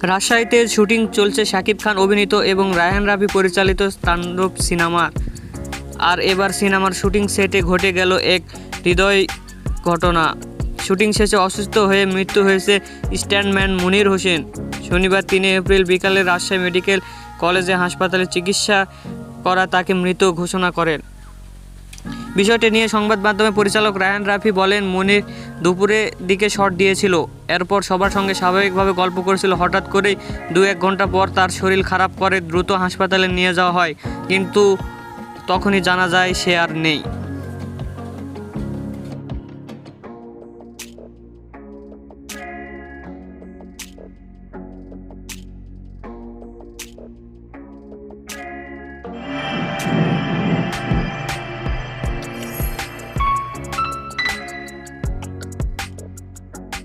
রাজশাহীতে শুটিং চলছে শাকিব খান অভিনীত এবং রায়হান রাফি পরিচালিত তাণ্ডব সিনেমার আর এবার সিনেমার শুটিং সেটে ঘটে গেল এক হৃদয় ঘটনা। শুটিং শেষে অসুস্থ হয়ে মৃত্যু হয়েছে স্ট্যান্ডম্যান মনির হোসেন। শনিবার তিন এপ্রিল বিকালে রাজশাহী মেডিকেল কলেজে হাসপাতালে চিকিৎসা করা তাকে মৃত ঘোষণা করেন। বিষয়টি নিয়ে সংবাদ মাধ্যমে পরিচালক রায়ান রাফি বলেন, মনির দুপুরে দিকে শট দিয়েছিল। এরপর সবার সঙ্গে স্বাভাবিকভাবে গল্প করেছিল। হঠাৎ করেই দু এক ঘণ্টা পর তার শরীর খারাপ করে দ্রুত হাসপাতালে নিয়ে যাওয়া হয়। কিন্তু তখনই জানা যায় সে আর নেই।